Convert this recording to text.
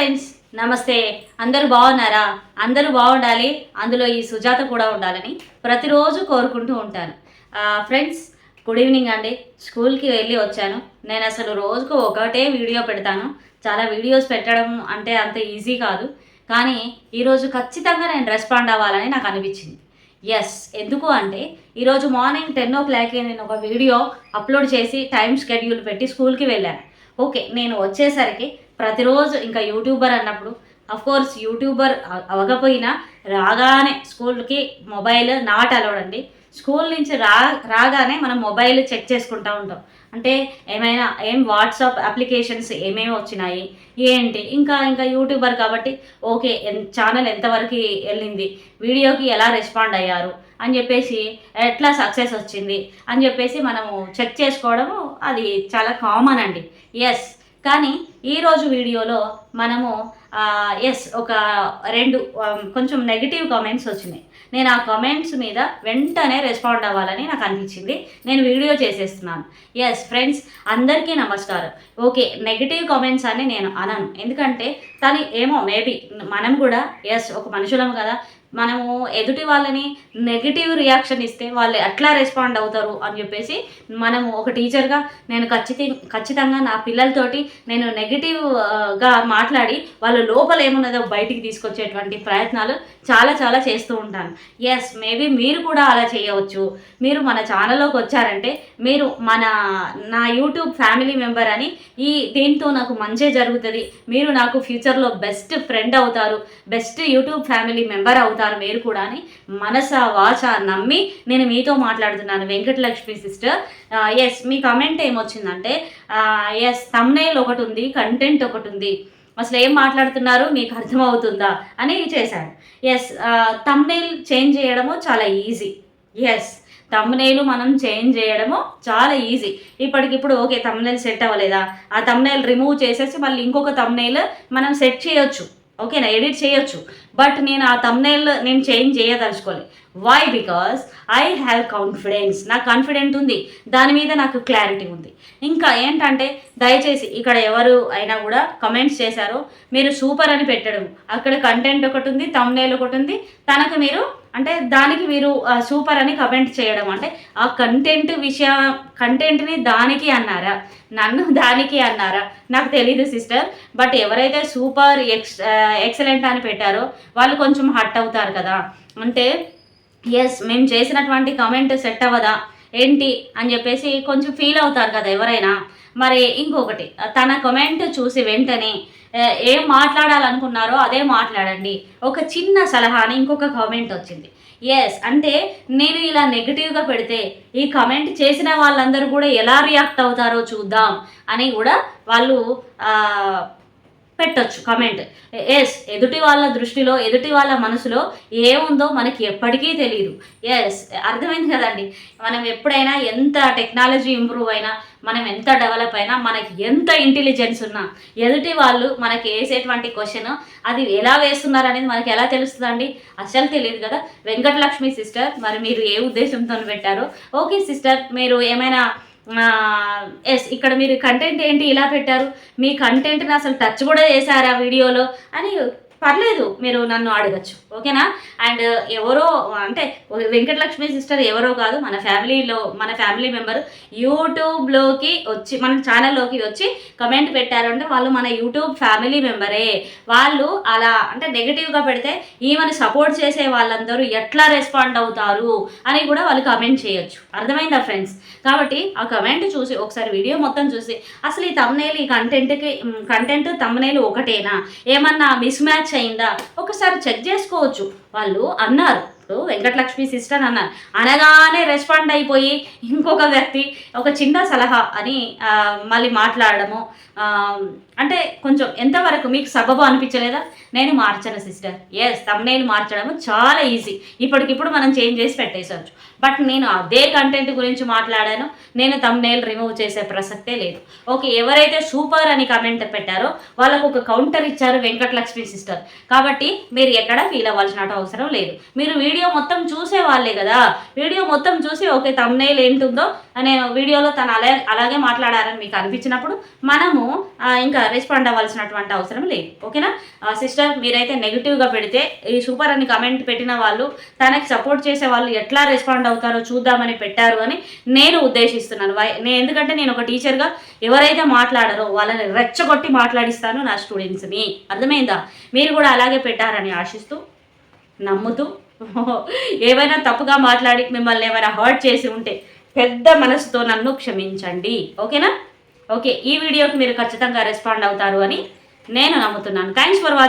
Friends నమస్తే. అందరూ బాగున్నారా? అందరూ బాగుండాలి. అందులో ఈ సుజాత కూడా ఉండాలని ప్రతిరోజు కోరుకుంటూ ఉంటాను. ఫ్రెండ్స్ గుడ్ ఈవినింగ్ అండి. స్కూల్కి వెళ్ళి వచ్చాను. నేను అసలు రోజుకు ఒకటే వీడియో పెడతాను. చాలా వీడియోస్ పెట్టడం అంటే అంత ఈజీ కాదు. కానీ ఈరోజు ఖచ్చితంగా నేను రెస్పాండ్ అవ్వాలని నాకు అనిపించింది. ఎస్ ఎందుకు అంటే ఈరోజు మార్నింగ్ టెన్ ఓ క్లాక్కి నేను ఒక వీడియో అప్లోడ్ చేసి టైం షెడ్యూల్ పెట్టి స్కూల్కి వెళ్ళాను. ఓకే నేను వచ్చేసరికి ప్రతిరోజు ఇంకా యూట్యూబర్ అన్నప్పుడు కోర్స్ యూట్యూబర్ అవ్వకపోయినా రాగానే స్కూల్కి మొబైల్ నాట్ అలౌడ్ అండి. స్కూల్ నుంచి రా రాగానే మనం మొబైల్ చెక్ చేసుకుంటూ ఉంటాం. అంటే ఏమైనా ఏం వాట్సాప్ అప్లికేషన్స్ ఏమేమి వచ్చినాయి ఏంటి ఇంకా ఇంకా యూట్యూబర్ కాబట్టి ఓకే ఎన్ ఛానల్ ఎంతవరకు వెళ్ళింది వీడియోకి ఎలా రెస్పాండ్ అయ్యారు అని చెప్పేసి ఎట్లా సక్సెస్ వచ్చింది అని చెప్పేసి మనము చెక్ చేసుకోవడము అది చాలా కామన్ అండి. ఎస్ కానీ ఈరోజు వీడియోలో మనము ఎస్ ఒక రెండు కొంచెం నెగిటివ్ కామెంట్స్ వచ్చినాయి. నేను ఆ కామెంట్స్ మీద వెంటనే రెస్పాండ్ అవ్వాలని నాకు అనిపించింది. నేను వీడియో చేసేస్తున్నాను. ఎస్ ఫ్రెండ్స్ అందరికీ నమస్కారం. ఓకే నెగిటివ్ కామెంట్స్ అని నేను అనను. ఎందుకంటే తను ఏమో మేబీ మనం కూడా ఎస్ ఒక మనుషులం కదా మనము ఎదుటి వాళ్ళని నెగిటివ్ రియాక్షన్ ఇస్తే వాళ్ళు ఎట్లా రెస్పాండ్ అవుతారు అని చెప్పేసి మనము ఒక టీచర్గా నేను ఖచ్చిత ఖచ్చితంగా నా పిల్లలతోటి నేను నెగిటివ్గా uh, మాట్లాడి వాళ్ళ లోపల ఏమున్నదో బయటికి తీసుకొచ్చేటువంటి ప్రయత్నాలు చాలా చాలా చేస్తూ ఉంటాను. ఎస్ మేబీ మీరు కూడా అలా చేయవచ్చు. మీరు మన ఛానల్లోకి వచ్చారంటే మీరు మన నా యూట్యూబ్ ఫ్యామిలీ మెంబర్ అని ఈ దీంతో నాకు మంచి జరుగుతుంది. మీరు నాకు ఫ్యూచర్లో బెస్ట్ ఫ్రెండ్ అవుతారు. బెస్ట్ యూట్యూబ్ ఫ్యామిలీ మెంబర్ అవుతారు. మీరు కూడా అని మనస వాచ నమ్మి నేను మీతో మాట్లాడుతున్నాను. వెంకటలక్ష్మి సిస్టర్ ఎస్ మీ కమెంట్ ఏమొచ్చిందంటే ఎస్ తమ్నైల్ ఒకటి ఉంది కంటెంట్ ఒకటి ఉంది. అసలు ఏం మాట్లాడుతున్నారు? మీకు అర్థమవుతుందా? అని చేశాడు. ఎస్ తమ్నైల్ చేంజ్ చేయడము చాలా ఈజీ ఎస్ తమ్నేలు మనం చేంజ్ చేయడము చాలా ఈజీ ఇప్పటికిప్పుడు ఓకే తమ్నేల్ సెట్ అవ్వలేదా? ఆ తమ్నేల్ రిమూవ్ చేసేసి మళ్ళీ ఇంకొక తమ్నేల్ మనం సెట్ చేయొచ్చు. ఓకేనా? ఎడిట్ చేయొచ్చు. బట్ నేను ఆ తమ్నేల్ నేను change చేయదలుచుకోలేదు why because I have confidence నాకు కాన్ఫిడెంట్ ఉంది. దాని మీద నాకు క్లారిటీ ఉంది. ఇంకా ఏంటంటే దయచేసి ఇక్కడ ఎవరు అయినా కూడా కమెంట్స్ చేశారో. మీరు సూపర్ అని పెట్టడం. అక్కడ కంటెంట్ ఒకటి ఉంది తమ్నేల్ ఒకటి ఉంది. తనకు మీరు అంటే దానికి మీరు ఆ, సూపర్ అని కమెంట్ చేయడం. అంటే ఆ కంటెంట్ విషయ కంటెంట్ని దానికి అన్నారా? నన్ను దానికి అన్నారా? నాకు తెలీదు సిస్టర్ బట్ ఎవరైతే సూపర్ ఎక్స్ ఎక్సలెంట్ అని పెట్టారో వాళ్ళు కొంచెం హట్ అవుతారు కదా. అంటే ఎస్ మేము చేసినటువంటి కమెంట్ సెట్ అవ్వదా? ఏంటి? అని చెప్పేసి కొంచెం ఫీల్ అవుతారు కదా ఎవరైనా. మరి ఇంకొకటి తన కమెంట్ చూసి వెంటనే ఏం మాట్లాడాలనుకున్నారో అదే మాట్లాడండి. ఒక చిన్న సలహా అని ఇంకొక కామెంట్ వచ్చింది. ఎస్ అంటే నేను ఇలా నెగిటివ్గా పెడితే ఈ కమెంట్ చేసిన వాళ్ళందరూ కూడా ఎలా రియాక్ట్ అవుతారో చూద్దాం అని కూడా వాళ్ళు పెట్టొచ్చు కమెంట్ ఎస్ ఎదుటి వాళ్ళ దృష్టిలో ఎదుటి వాళ్ళ మనసులో ఏముందో మనకి ఎప్పటికీ తెలియదు ఎస్ అర్థమైంది కదండి? మనం ఎప్పుడైనా ఎంత టెక్నాలజీ ఇంప్రూవ్ అయినా మనం ఎంత డెవలప్ అయినా మనకి ఎంత ఇంటెలిజెన్స్ ఉన్నా ఎదుటి వాళ్ళు మనకి వేసేటువంటి క్వశ్చన్ అది ఎలా వేస్తున్నారు అనేది మనకి ఎలా తెలుస్తుందండి? అసలు తెలియదు కదా. వెంకటలక్ష్మి సిస్టర్ మరి మీరు ఏ ఉద్దేశంతో పెట్టారో? ఓకే సిస్టర్ మీరు ఏమైనా ఎస్ ఇక్కడ మీరు కంటెంట్ ఏంటి ఇలా పెట్టారు. మీ కంటెంట్ని అసలు టచ్ కూడా చేశారా వీడియోలో అని పర్లేదు మీరు నన్ను అడగచ్చు. ఓకేనా? అండ్ ఎవరో అంటే వెంకటలక్ష్మి సిస్టర్ ఎవరో కాదు మన ఫ్యామిలీలో మన ఫ్యామిలీ మెంబర్ యూట్యూబ్లోకి వచ్చి మన ఛానల్లోకి వచ్చి కమెంట్ పెట్టారంటే వాళ్ళు మన యూట్యూబ్ ఫ్యామిలీ మెంబరే. వాళ్ళు అలా అంటే నెగిటివ్గా పెడితే ఈమెను సపోర్ట్ చేసే వాళ్ళందరూ ఎట్లా రెస్పాండ్ అవుతారు అని కూడా వాళ్ళు కమెంట్ చేయొచ్చు. అర్థమైందా ఫ్రెండ్స్? కాబట్టి ఆ కమెంట్ చూసి ఒకసారి వీడియో మొత్తం చూసి అసలు ఈ తమ్నేలు ఈ కంటెంట్కి కంటెంట్ తమ్నేలు ఒకటేనా? ఏమన్నా మిస్ మ్యాచ్ అయిందా ఒకసారి చెక్ చేసుకోవచ్చు. వాళ్ళు అన్నారు. ఇప్పుడు వెంకటలక్ష్మి సిస్టర్ అన్నారు అనగానే రెస్పాండ్ అయిపోయి ఇంకొక వ్యక్తి ఒక చిన్న సలహా అని మళ్ళీ మాట్లాడడము. అంటే కొంచెం ఎంతవరకు మీకు సబబు అనిపించలేదా? నేను మార్చను సిస్టర్ ఎస్ తమ్నేల్ మార్చడము చాలా ఈజీ ఇప్పటికిప్పుడు మనం చేంజ్ చేసి పెట్టేసచ్చు. బట్ నేను అదే కంటెంట్ గురించి మాట్లాడాను. నేను తమ్నేల్ రిమూవ్ చేసే ప్రసక్తే లేదు. ఓకే ఎవరైతే సూపర్ అని కమెంట్ పెట్టారో వాళ్ళకు ఒక కౌంటర్ ఇచ్చారు వెంకటలక్ష్మి సిస్టర్ కాబట్టి మీరు ఎక్కడ ఫీల్ అవ్వాల్సిన అవసరం లేదు. మీరు వీడియో వీడియో మొత్తం చూసే వాళ్ళే కదా? వీడియో మొత్తం చూసి ఓకే తమ్నైల్ ఏంటుందో అనే వీడియోలో తను అలా అలాగే మాట్లాడారని మీకు అనిపించినప్పుడు మనము ఇంకా రెస్పాండ్ అవ్వాల్సినటువంటి అవసరం లేదు. ఓకేనా? సిస్టర్ మీరైతే నెగిటివ్గా పెడితే ఈ సూపర్ అని కమెంట్ పెట్టిన వాళ్ళు తనకి సపోర్ట్ చేసే వాళ్ళు ఎట్లా రెస్పాండ్ అవుతారో చూద్దామని పెట్టారు అని నేను ఉద్దేశిస్తున్నాను. వై- నేను ఎందుకంటే నేను ఒక టీచర్గా ఎవరైతే మాట్లాడారో వాళ్ళని రెచ్చగొట్టి మాట్లాడిస్తాను నా స్టూడెంట్స్ని అర్థమైందా? మీరు కూడా అలాగే పెట్టారని ఆశిస్తూ నమ్ముతూ ఏవైనా తప్పుగా మాట్లాడి మిమ్మల్ని ఏమైనా హర్ట్ చేసి ఉంటే పెద్ద మనసుతో నన్ను క్షమించండి. ఓకేనా? ఓకే ఈ వీడియోకి మీరు ఖచ్చితంగా రెస్పాండ్ అవుతారు అని నేను నమ్ముతున్నాను. Thanks for watching